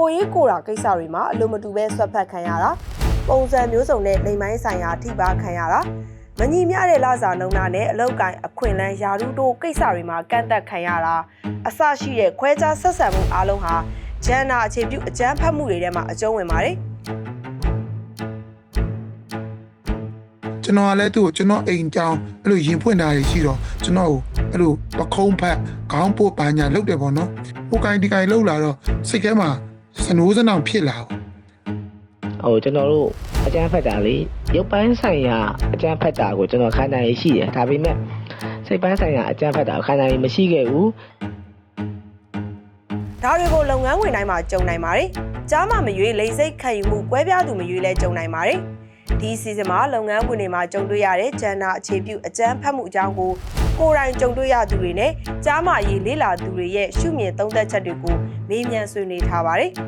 ကိုရေးကိုတာကိစ္စတွေမှာအလိုမတူပဲဆွတ်ဖက်ခံရတာပုံစံမျိုးစုံနဲ့လိမ်မိုင်းဆိုင်ရာထိပါခံရတာမညီမျှတဲ့လစာနှုန်းတာနဲ့အလောက်ကိုင်းအခွင့်အလမ်းယာရုတို့ကိစ္စတွေမှာကန့်သက်ခံရတာအစရှိတဲ့ခွဲခြားဆက်ဆံမှုအလုံးဟာဂျန်နာအခြေပြုအကြမ်းဖက်မှုတွေထဲမှာအကျုံးဝင်ပါတယ်ကျွန်တော်ကလည်းသူ့ကိုကျွန်တော်အိမ်ကြောင်အဲ့လိုရင်ဖွင့်တာတွေရှိတော့ကျွန်တော်ကိုအဲ့လိုပခုံးဖက်ခေါင်းပို့ပညာလုပ်တယ်ပေါ့နော်ဟိုကိုင်းဒီကိုင်းလှုပ်လာတော့စိတ်ထဲမှာ စနိုးစနောင်ဖြစ်လာဘူးဟိုကျွန်တော်တို့အကြမ်းဖက်တာလေရုပ်ပိုင်းဆိုင်ရာအကြမ်းဖက်တာကိုကျွန်တော်ခံနိုင်ရရှိတယ်ဒါပေမဲ့စိတ်ပိုင်းဆိုင်ရာအကြမ်းဖက်တာကိုခံနိုင်ရမရှိခဲ့ဘူးဒါတွေကိုလုပ်ငန်းဝင်တိုင်းမှာကြုံနိုင်ပါတယ်။ကြားမှမရွေးလိမ့်စိတ်ခံယူမှုကွဲပြားသူမရွေးလဲကြုံနိုင်ပါတယ်။ဒီစီဇန်မှာလုပ်ငန်းဝင်တွေမှာကြုံတွေ့ရတဲ့ဂျန်နာအခြေပြုအကြမ်းဖက်မှုအကြောင်းကို ကိုယ်တိုင်ကြုံတွေ့ရသူတွေနဲ့ကြားမှရေးလေးလာသူတွေရဲ့ရှုမြင်သုံးသပ်ချက်တွေကိုမေးမြန်းဆွေးနွေးထားပါတယ်။